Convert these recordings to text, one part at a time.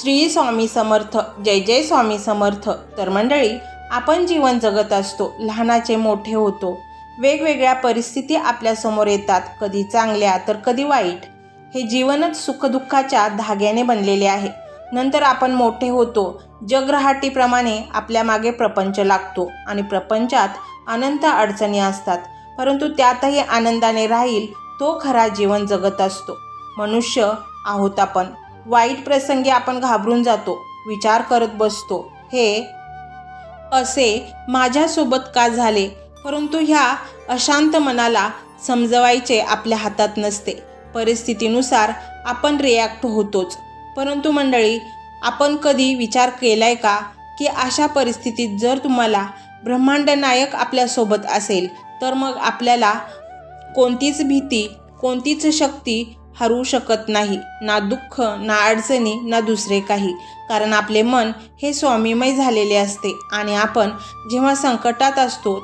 श्री स्वामी समर्थ जय जय स्वामी समर्थ. तर मंडळी आपण जीवन जगत असतो लहानाचे मोठे होतो. वेगवेगळ्या परिस्थिती आपल्यासमोर येतात कधी चांगल्या तर कधी वाईट. हे जीवनच सुखदुःखाच्या धाग्याने बनलेले आहे. नंतर आपण मोठे होतो जगरहाटीप्रमाणे आपल्या मागे प्रपंच लागतो आणि प्रपंचात अनंत अडचणी असतात. परंतु त्यातही आनंदाने राहील तो खरा जीवन जगत असतो. मनुष्य आहोत आपण. वाईट प्रसंगी आपण घाबरून जातो विचार करत बसतो. हे असे माझ्यासोबत का झाले? परंतु ह्या अशांत मनाला समजवायचे आपल्या हातात नसते. परिस्थितीनुसार आपण रिॲक्ट होतोच. परंतु मंडळी आपण कधी विचार केलाय का की अशा परिस्थितीत जर तुम्हाला ब्रह्मांड नायक आपल्यासोबत असेल तर मग आपल्याला कोणतीच भीती कोणतीच शक्ती हरवू शकत नाही ना दुःख ना अडचणी ना दुसरे काही. कारण आपले मन हे स्वामीमय झालेले असते आणि आपण जेव्हा संकटात असतो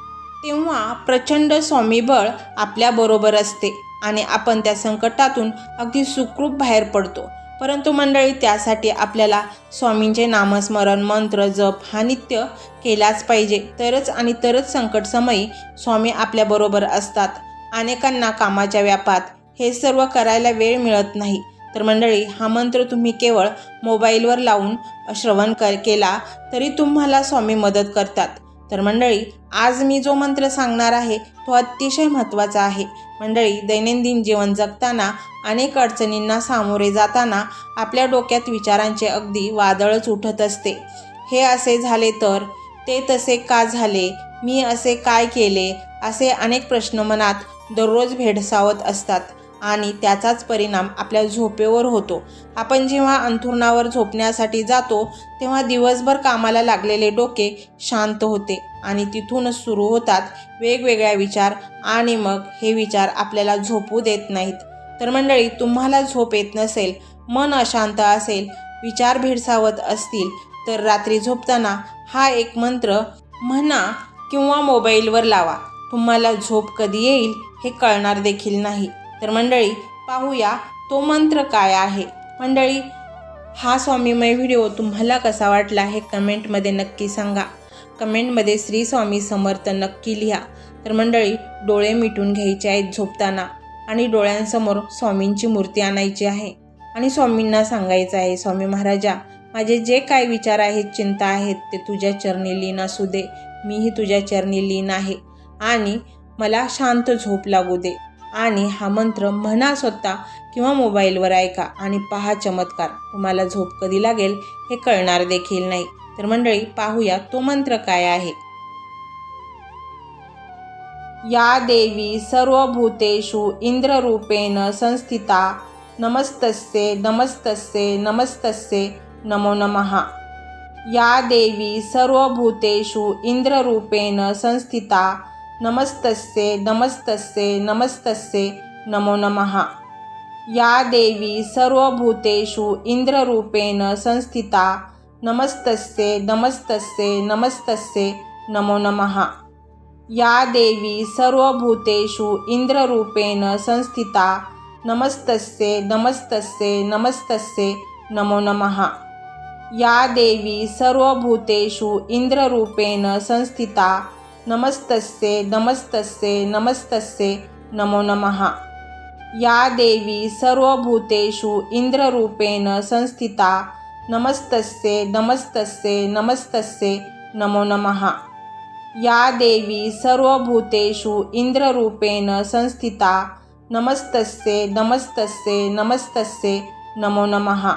तेव्हा प्रचंड स्वामीबळ आपल्याबरोबर असते आणि आपण त्या संकटातून अगदी सुखरूप बाहेर पडतो. परंतु मंडळी त्यासाठी आपल्याला स्वामींचे नामस्मरण मंत्र जप हा नित्य केलाच पाहिजे. तरच आणि तरच संकटसमयी स्वामी आपल्याबरोबर असतात. अनेकांना कामाच्या व्यापात हे सर्व करायला वेळ मिळत नाही. तर मंडळी हा मंत्र तुम्ही केवळ मोबाईलवर लावून श्रवण कर केला तरी तुम्हाला स्वामी मदत करतात. तर मंडळी आज मी जो मंत्र सांगणार आहे तो अतिशय महत्त्वाचा आहे. मंडळी दैनंदिन जीवन जगताना अनेक अडचणींना सामोरे जाताना आपल्या डोक्यात विचारांचे अगदी वादळच उठत असते. हे असे झाले तर ते तसे का झाले मी असे काय केले असे अनेक प्रश्न मनात दररोज भेडसावत असतात. आणि त्याचाच परिणाम आपल्या झोपेवर होतो. आपण जेव्हा अंथरुणावर झोपण्यासाठी जातो तेव्हा दिवसभर कामाला लागलेले डोके शांत होते आणि तिथूनच सुरू होतात वेगवेगळ्या विचार आणि मग हे विचार आपल्याला झोपू देत नाहीत. तर मंडळी तुम्हाला झोप येत नसेल मन अशांत असेल विचार भेडसावत असतील तर रात्री झोपताना हा एक मंत्र म्हणा किंवा मोबाईलवर लावा. तुम्हाला झोप कधी येईल हे कळणार देखील नाही. तर मंडळी पाहूया तो मंत्र काय आहे. मंडळी हा स्वामीमय व्हिडिओ तुम्हाला कसा वाटला हे कमेंटमध्ये नक्की सांगा. कमेंटमध्ये श्री स्वामी समर्थ नक्की लिहा. तर मंडळी डोळे मिटून घ्यायचे आहेत झोपताना आणि डोळ्यांसमोर स्वामींची मूर्ती आणायची आहे. आणि स्वामींना सांगायचं आहे स्वामी महाराजा माझे जे काय विचार आहेत चिंता आहेत ते तुझ्या चरणी लीन असू दे. मीही तुझ्या चरणी लीन आहे. आणि मला शांत झोप लागू दे. आणि हा मंत्र म्हणा स्वतः किंवा मोबाईलवर ऐका आणि पहा चमत्कार. तुम्हाला झोप कधी लागेल हे कळणार देखील नाही. तर मंडळी पाहूया तो मंत्र काय आहे. या देवी सर्व भूतेषु इंद्ररूपेण संस्थिता. नमस्तस्ये नमस्तस्ये नमस्तस्ये नमो नमः. या देवी सर्वभूतेषु इंद्ररूपेण संस्थिता. नमस्तस्ये नमस्तस्ये नमस्तस्ये नमो नमः. या देवी सर्वभूतेषु इंद्ररूपेण संस्थिता. नमस्तस्ये नमस्तस्ये नमस्तस्ये नमो नमः. या देवी सर्वभूतेषु इंद्ररूपेण संस्थिता. नमस्तस्ये नमस्तस्ये नमस्तस्ये नमो नमः. या देवी सर्वभूतेषु इंद्ररूपेण संस्थिता. नमस्तस्ये नमस्तस्ये नमस्तस्ये नमो नमः. या देवी सर्वभूतेषु इंद्ररूपेण संस्थिता. नमस्तस्ये नमस्तस्ये नमस्तस्ये नमो नमः. या देवी सर्वभूतेषु इंद्ररूपेण संस्थिता. नमस्तस्ये नमस्तस्ये नमस्तस्ये नमो नमः.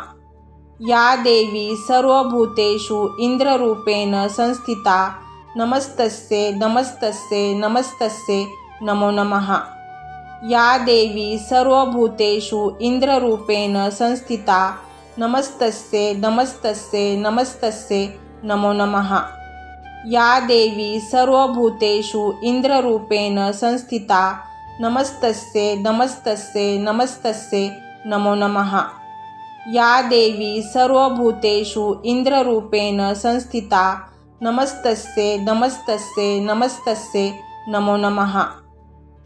या देवी सर्वभूतेषु इंद्ररूपेण संस्थिता. नमस्तस्ये नमस्तस्ये नमस्तस्ये नमो नमः। या देवी सर्वभूतेषु इंद्ररूपेण संस्थिता। नमस्तस्ये नमस्तस्ये नमस्तस्ये नमो नमः। या देवी सर्वभूतेषु इंद्ररूपेण संस्थिता। नमस्तस्ये नमस्तस्ये नमस्तस्ये नमो नमः। या देवी सर्वभूतेषु इंद्ररूपेण संस्थिता। नमस्तस्ये नमस्तस्ये नमस्तस्ये नमो नमः.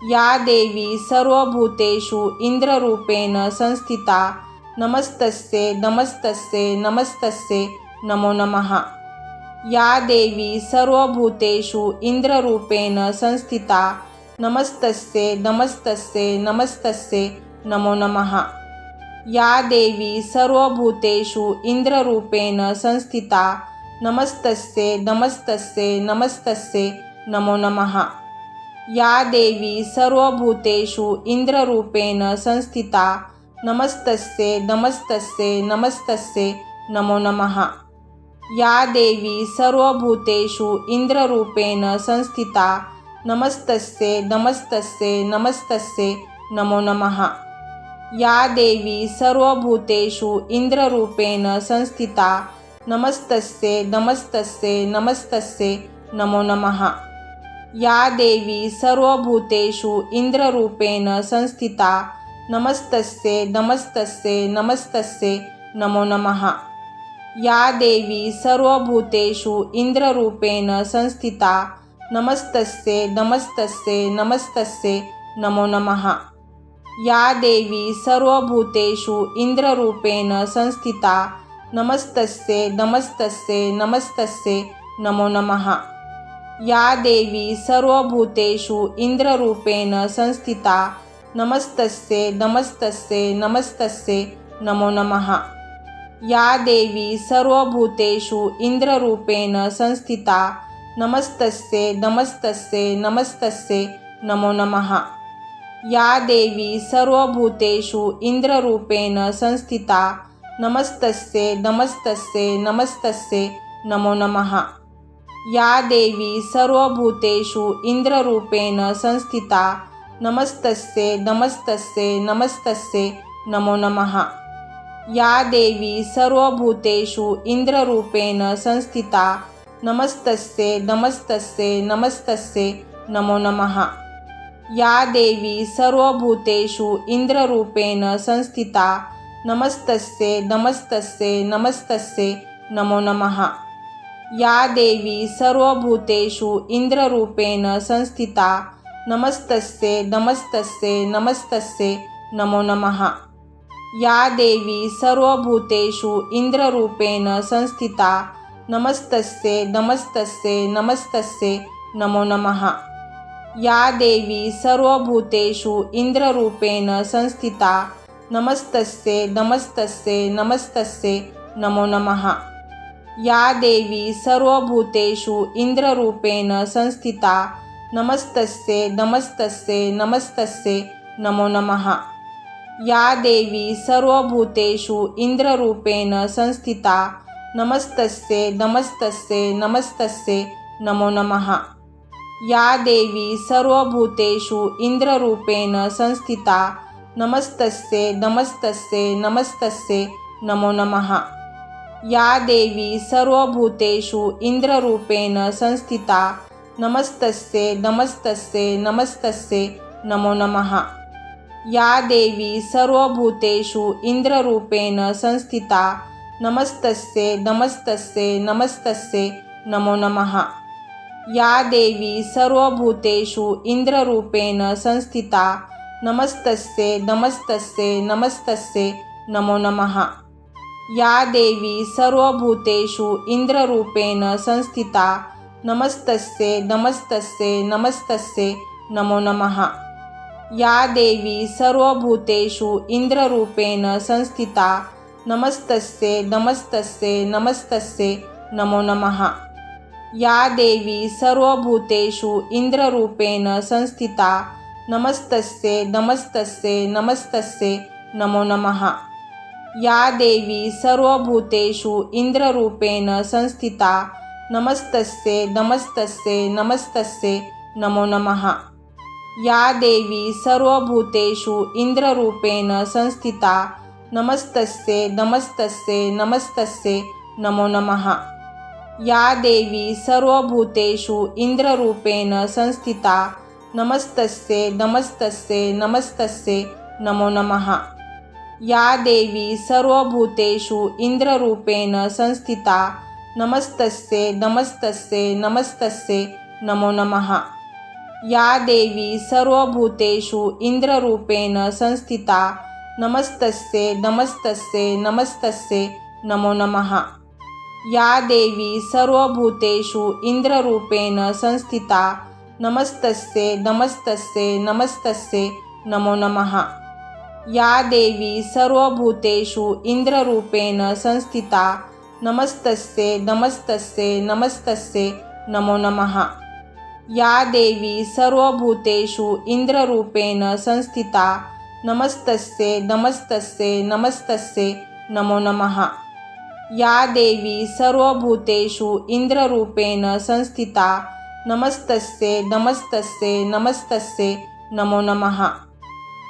या देवी सर्वभूतेषु इंद्ररूपेण संस्थिता. नमस्तस्ये नमस्तस्ये नमस्तस्ये नमो नमः. या देवी सर्वभूतेषु इंद्ररूपेण संस्थिता. नमस्तस्ये नमस्तस्ये नमस्तस्ये नमो नमः. या देवी सर्वभूतेषु इंद्ररूपेण संस्थिता. नमस्तस्ये नमस्तस्ये नमस्तस्ये नमो नमः. या देवी सर्वभूतेषु इंद्ररूपेण संस्थिता. नमस्तस्ये नमस्तस्ये नमस्तस्ये नमो नमः. या देवी सर्वभूतेषु इंद्ररूपेण संस्थिता. नमस्तस्ये नमस्तस्ये नमस्तस्ये नमो नमः. या देवी सर्वभूतेषु इंद्ररूपेण संस्थिता. नमस्तस्ये नमस्तस्ये नमस्तस्ये नमो नमः. या देवी सर्वभूतेषु इंद्ररूपेण संस्थिता. नमस्तस्ये नमस्तस्ये नमस्तस्ये नमो नमः. या देवी सर्वभूतेषु इंद्ररूपेण संस्थिता. नमस्तस्ये नमस्तस्ये नमस्तस्ये नमो नमः. या देवी सर्वभूतेषु इंद्ररूपेण संस्थिता. नमस्तस्ये नमस्तस्ये नमस्तस्ये नमो नमः। या देवी सर्वभूतेषु इंद्ररूपेण संस्थिता। नमस्तस्ये नमस्तस्ये नमस्तस्ये नमो नमः। या देवी सर्वभूतेषु इंद्ररूपेण संस्थिता। नमस्तस्ये नमस्तस्ये नमस्तस्ये नमो नमः। या देवी सर्वभूतेषु इंद्ररूपेण संस्थिता। नमस्तस्ये नमस्तस्ये नमस्तस्ये नमो नमः. या देवी सर्वभूतेषु इंद्ररूपेण संस्थिता. नमस्तस्ये नमस्तस्ये नमस्तस्ये नमो नमः. या देवी सर्वभूतेषु इंद्ररूपेण संस्थिता. नमस्तस्ये नमस्तस्ये नमस्तस्ये नमो नमः. या देवी सर्वभूतेषु इंद्ररूपेण संस्थिता. नमस्तस्ये नमस्तस्ये नमस्तस्ये नमो नमः. या देवी सर्वभूतेषु इंद्ररूपेण संस्थिता. नमस्तस्ये नमस्तस्ये नमस्तस्ये नमो नमः. या देवी सर्वभूतेषु इंद्ररूपेण संस्थिता. नमस्तस्ये नमस्तस्ये नमस्तस्ये नमो नमः. या देवी सर्वभूतेषु इंद्ररूपेण संस्थिता. नमस्तस्ये नमस्तस्ये नमस्तस्ये नमो नमः. या देवी सर्वभूतेषु इंद्ररूपेण संस्थिता. नमस्तस्ये नमस्तस्ये नमस्तस्ये नमो नमः. या देवी सर्वभूतेषु इंद्ररूपेण संस्थिता. नमस्तस्ये नमस्तस्ये नमस्तस्ये नमो नमः. या देवी सर्वभूतेषु इंद्ररूपेण संस्थिता. नमस्तस्ये नमस्तस्ये नमस्तस्ये नमो नमः। या देवी सर्वभूतेषु इंद्ररूपेण संस्थिता। नमस्तस्ये नमस्तस्ये नमस्तस्ये नमो नमः। या देवी सर्वभूतेषु इंद्ररूपेण संस्थिता। नमस्तस्ये नमस्तस्ये नमस्तस्ये नमो नमः। या देवी सर्वभूतेषु इंद्ररूपेण संस्थिता। नमस्तस्ये नमस्तस्ये नमस्तस्ये नमो नमः. या देवी सर्वभूतेषु इंद्ररूपेण संस्थिता. नमस्तस्ये नमस्तस्ये नमस्तस्ये नमो नमः. या देवी सर्वभूतेषु इंद्ररूपेण संस्थिता. नमस्तस्ये नमस्तस्ये नमस्तस्ये नमो नमः. या देवी सर्वभूतेषु इंद्ररूपेण संस्थिता. नमस्तस्ये नमस्तस्ये नमस्तस्ये नमो नमः. या देवी सर्वभूतेषु इंद्ररूपेण संस्थिता. नमस्तस्ये नमस्तस्ये नमस्तस्ये नमो नमः. या देवी सर्वभूतेषु इंद्ररूपेण संस्थिता. नमस्तस्ये नमस्तस्ये नमस्तस्ये नमो नमः. या देवी सर्वभूतेषु इंद्ररूपेण संस्थिता. नमस्तस्ये नमस्तस्ये नमस्तस्ये नमो नमः. या देवी सर्वभूतेषु इंद्ररूपेण संस्थिता. नमस्तस्ये नमस्तस्ये नमस्तस्ये नमो नमः. या देवी सर्वभूतेषु इंद्ररूपेण संस्थिता. नमस्तस्ये नमस्तस्ये नमस्तस्ये नमो नमः. या देवी सर्वभूतेषु इंद्ररूपेण संस्थिता. नमस्तस्ये नमस्तस्ये नमस्तस्ये नमो नमः. या देवी सर्वभूतेषु इंद्ररूपेण संस्थिता. नमस्तस्ये नमस्तस्ये नमस्तस्ये नमो नमः. या देवी सर्वभूतेषु इंद्ररूपेण संस्थिता. नमस्तस्ये नमस्तस्ये नमस्तस्ये नमो नमः. या देवी सर्वभूतेषु इंद्ररूपेण संस्थिता. नमस्तस्ये नमस्तस्ये नमस्तस्ये नमो नमः.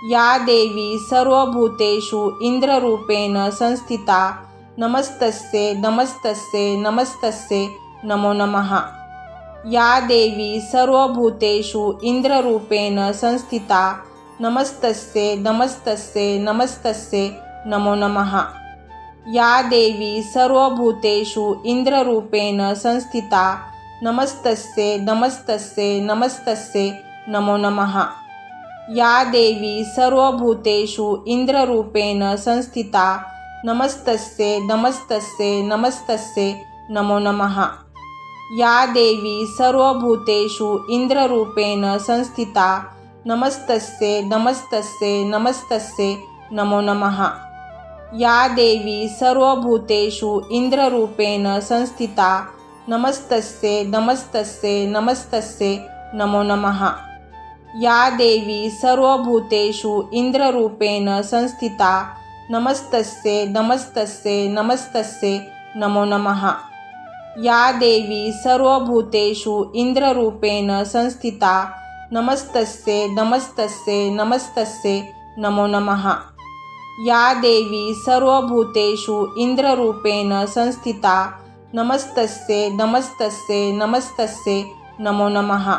या देवी सर्वभूतेषु इंद्ररूपेण संस्थिता. नमस्तस्ये नमस्तस्ये नमस्तस्ये नमो नमः. या देवी सर्वभूतेषु इंद्ररूपेण संस्थिता. नमस्तस्ये नमस्तस्ये नमस्तस्ये नमो नमः. या देवी सर्वभूतेषु इंद्ररूपेण संस्थिता. नमस्तस्ये नमस्तस्ये नमस्तस्ये नमो नमः. या देवी सर्वभूतेषु इंद्ररूपेण संस्थिता. नमस्तस्ये नमस्तस्ये नमस्तस्ये नमो नमः. या देवी सर्वभूतेषु इंद्ररूपेण संस्थिता. नमस्तस्ये नमस्तस्ये नमस्तस्ये नमो नमः. या देवी सर्वभूतेषु इंद्ररूपेण संस्थिता. नमस्तस्ये नमस्तस्ये नमस्तस्ये नमो नमः. या देवी सर्वभूतेषु इंद्ररूपेण संस्थिता. नमस्तस्ये नमस्तस्ये नमस्तस्ये नमो नमः. या देवी सर्वभूतेषु इंद्ररूपेण संस्थिता. नमस्तस्ये नमस्तस्ये नमस्तस्ये नमो नमः. या देवी सर्वभूतेषु इंद्ररूपेण संस्थिता. नमस्तस्ये नमस्तस्ये नमस्तस्ये नमो नमः.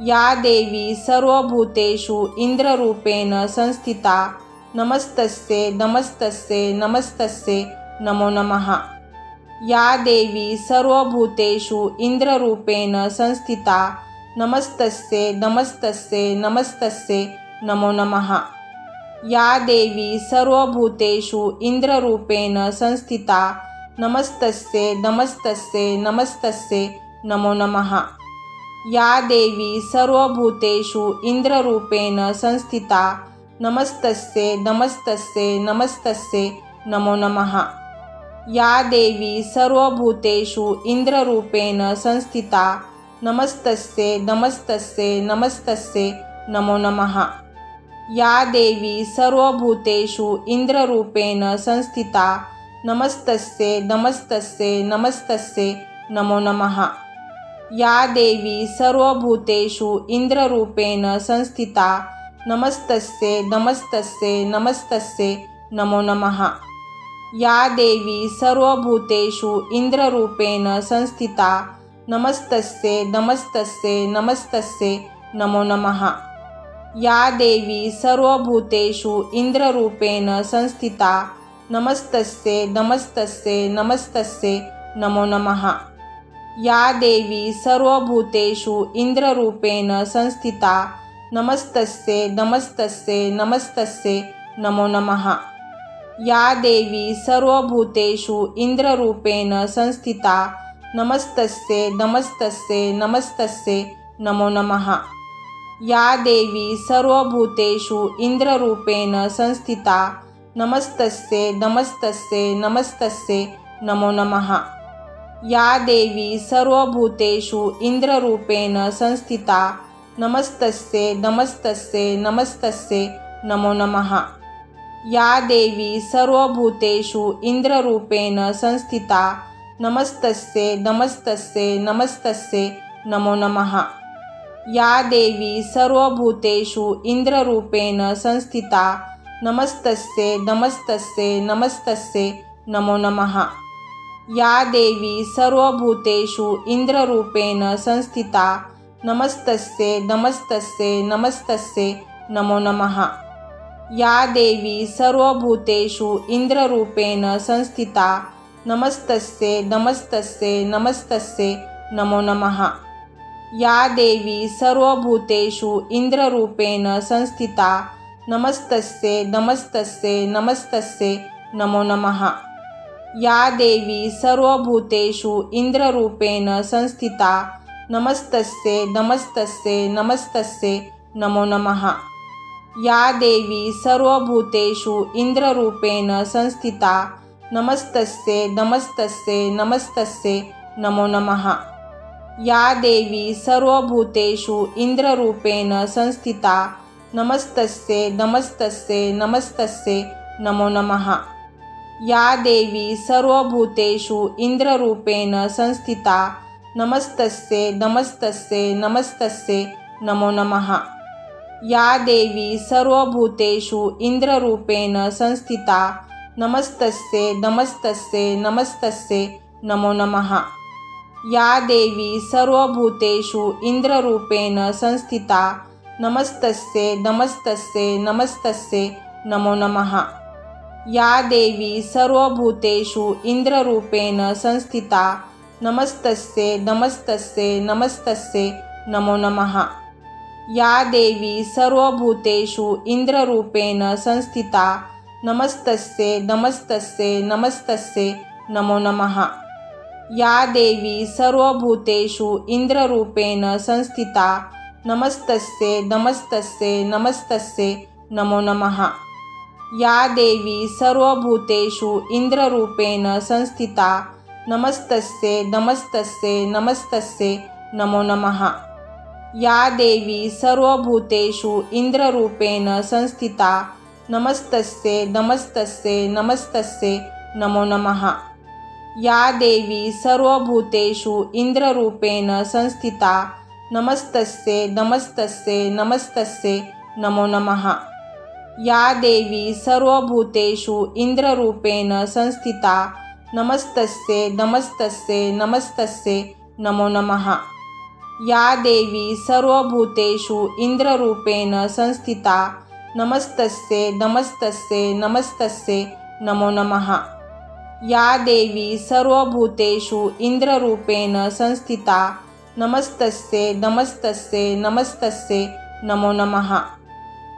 या देवी सर्वभूतेषु इंद्ररूपेण संस्थिता. नमस्तस्ये नमस्तस्ये नमस्तस्ये नमो नमः. या देवी सर्वभूतेषु इंद्ररूपेण संस्थिता. नमस्तस्ये नमस्तस्ये नमस्तस्ये नमो नमः. या देवी सर्वभूतेषु इंद्ररूपेण संस्थिता. नमस्तस्ये नमस्तस्ये नमस्तस्ये नमो नमः. या देवी सर्वभूतेषु इंद्ररूपेण संस्थिता. नमस्तस्ये नमस्तस्ये नमस्तस्ये नमो नमः. या देवी सर्वभूतेषु इंद्ररूपेण संस्थिता. नमस्तस्ये नमस्तस्ये नमस्तस्ये नमो नमः. या देवी सर्वभूतेषु इंद्ररूपेण संस्थिता. नमस्तस्ये नमस्तस्ये नमस्तस्ये नमो नमः. या देवी सर्वभूतेषु इंद्ररूपेण संस्थिता. नमस्तस्ये नमस्तस्ये नमस्तस्ये नमो नमः. या देवी सर्वभूतेषु इंद्ररूपेण संस्थिता. नमस्तस्ये नमस्तस्ये नमस्तस्ये नमो नमः. या देवी सर्वभूतेषु इंद्ररूपेण संस्थिता. नमस्तस्ये नमस्तस्ये नमस्तस्ये नमो नमः. या देवी सर्वभूतेषु इंद्ररूपेण संस्थिता. नमस्तस्ये नमस्तस्ये नमस्तस्ये नमो नमः. या देवी सर्वभूतेषु इंद्ररूपेण संस्थिता. नमस्तस्ये नमस्तस्ये नमस्तस्ये नमो नमः. या देवी सर्वभूतेषु इंद्ररूपेण संस्थिता. नमस्तस्ये नमस्तस्ये नमस्तस्ये नमो नमः. या देवी सर्वभूतेषु इंद्ररूपेण संस्थिता. नमस्तस्ये नमस्तस्ये नमस्तस्ये नमो नमः. या देवी सर्वभूतेषु इंद्ररूपेण संस्थिता. नमस्तस्ये नमस्तस्ये नमस्तस्ये नमो नमः. या देवी सर्वभूतेषु इंद्ररूपेण संस्थिता. नमस्तस्ये नमस्तस्ये नमस्तस्ये नमो नमः. या देवी सर्वभूतेषु इंद्ररूपेण संस्थिता. नमस्तस्ये नमस्तस्ये नमस्तस्ये नमो नमः. या देवी सर्वभूतेषु इंद्ररूपेण संस्थिता. नमस्तस्ये नमस्तस्ये नमस्तस्ये नमो नमः. या देवी सर्वभूतेषु इंद्ररूपेण संस्थिता. नमस्तस्ये नमस्तस्ये नमस्तस्ये नमो नमः. या देवी सर्वभूतेषु इंद्ररूपेण संस्थिता. नमस्तस्ये नमस्तस्ये नमस्तस्ये नमो नमः. या देवी सर्वभूतेषु इंद्ररूपेण संस्थिता. नमस्तस्ये नमस्तस्ये नमस्तस्ये नमो नमः. या देवी सर्वभूतेषु इंद्ररूपेण संस्थिता. नमस्तस्ये नमस्तस्ये नमस्तस्ये नमो नमः. या देवी सर्वभूतेषु इंद्ररूपेण संस्थिता. नमस्तस्ये नमस्तस्ये नमस्तस्ये नमो नमः. या देवी सर्वभूतेषु इंद्ररूपेण संस्थिता. नमस्तस्ये नमस्तस्ये नमस्तस्ये नमो नमः. या देवी सर्वभूतेषु इंद्ररूपेण संस्थिता. नमस्तस्ये नमस्तस्ये नमस्तस्ये नमो नमः. या देवी सर्वभूतेषु इंद्ररूपेण संस्थिता. नमस्तस्ये नमस्तस्ये नमस्तस्ये नमो नमः. या देवी सर्वभूतेषु इंद्ररूपेण संस्थिता. नमस्तस्ये नमस्तस्ये नमस्तस्ये नमो नमः. या देवी सर्वभूतेषु इंद्ररूपेण संस्थिता. नमस्तस्ये नमस्तस्ये नमस्तस्ये नमो नमः. या देवी सर्वभूतेषु इंद्ररूपेण संस्थिता. नमस्तस्ये नमस्तस्ये नमस्तस्ये नमो नमः. या देवी सर्वभूतेषु इंद्ररूपेण संस्थिता. नमस्तस्ये नमस्तस्ये नमस्तस्ये नमो नमः. या देवी सर्वभूतेषु इंद्ररूपेण संस्थिता. नमस्तस्ये नमस्तस्ये नमस्तस्ये नमो नमः। या देवी सर्वभूतेषु इंद्ररूपेण संस्थिता। नमस्तस्ये नमस्तस्ये नमस्तस्ये नमो नमः। या देवी सर्वभूतेषु इंद्ररूपेण संस्थिता। नमस्तस्ये नमस्तस्ये नमस्तस्ये नमो नमः। या देवी सर्वभूतेषु इंद्ररूपेण संस्थिता। नमस्तस्ये नमस्तस्ये नमस्तस्ये नमो नमः।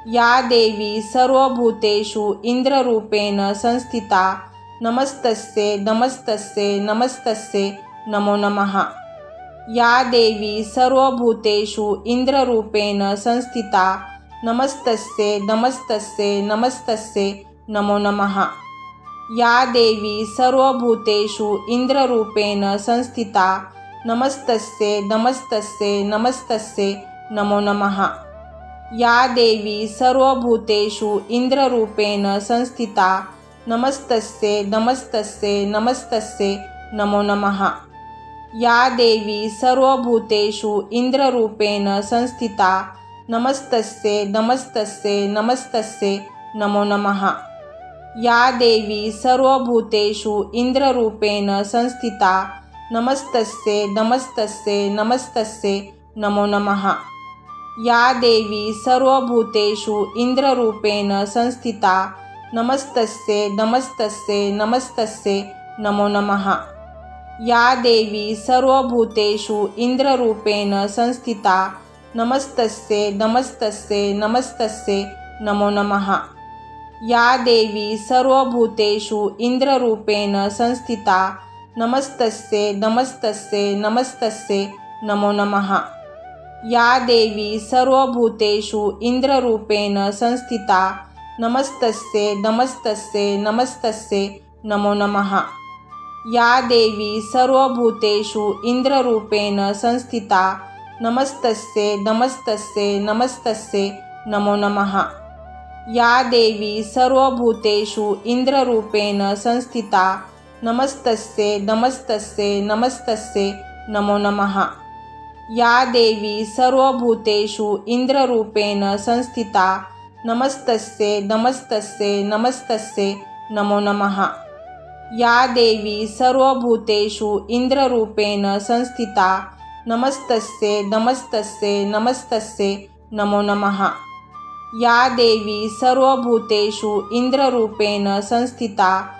या देवी सर्वभूतेषु इंद्ररूपेण संस्थिता। नमस्तस्ये नमस्तस्ये नमस्तस्ये नमो नमः। या देवी सर्वभूतेषु इंद्ररूपेण संस्थिता। नमस्तस्ये नमस्तस्ये नमस्तस्ये नमो नमः। या देवी सर्वभूतेषु इंद्ररूपेण संस्थिता। नमस्तस्ये नमस्तस्ये नमस्तस्ये नमो नमः. या देवी सर्वभूतेषु इंद्ररूपेण संस्थिता. नमस्तस्ये नमस्तस्ये नमस्तस्ये नमो नमः. या देवी सर्वभूतेषु इंद्ररूपेण संस्थिता. नमस्तस्ये नमस्तस्ये नमस्तस्ये नमो नमः. या देवी सर्वभूतेषु इंद्ररूपेण संस्थिता. नमस्तस्ये नमस्तस्ये नमस्तस्ये नमो नमः. या देवी सर्वभूतेषु इंद्ररूपेण संस्थिता. नमस्तस्ये नमस्तस्ये नमस्तस्ये नमो नमः. या देवी सर्वभूतेषु इंद्ररूपेण संस्थिता. नमस्तस्ये नमस्तस्ये नमस्तस्ये नमो नमः. या देवी सर्वभूतेषु इंद्ररूपेण संस्थिता. नमस्तस्ये नमस्तस्ये नमस्तस्ये नमो नमः. या देवी सर्वभूतेषु इंद्ररूपेण संस्थिता. नमस्तस्ये नमस्तस्ये नमस्तस्ये नमो नमः. या देवी सर्वभूतेषु इंद्ररूपेण संस्थिता. नमस्तस्ये नमस्तस्ये नमस्तस्ये नमो नमः. या देवी सर्वभूतेषु इंद्ररूपेण संस्थिता. नमस्तस्ये नमस्तस्ये नमस्तस्ये नमो नमः. या देवी सर्वभूतेषु इंद्ररूपेण संस्थिता. नमस्तस्ये नमस्तस्ये नमस्तस्ये नमो नमः. या देवी सर्वभूतेषु इंद्ररूपेण संस्थिता. नमस्तस्ये नमस्तस्ये नमस्तस्ये नमो नमः. या देवी सर्वभूतेषु इंद्ररूपेण संस्थिता.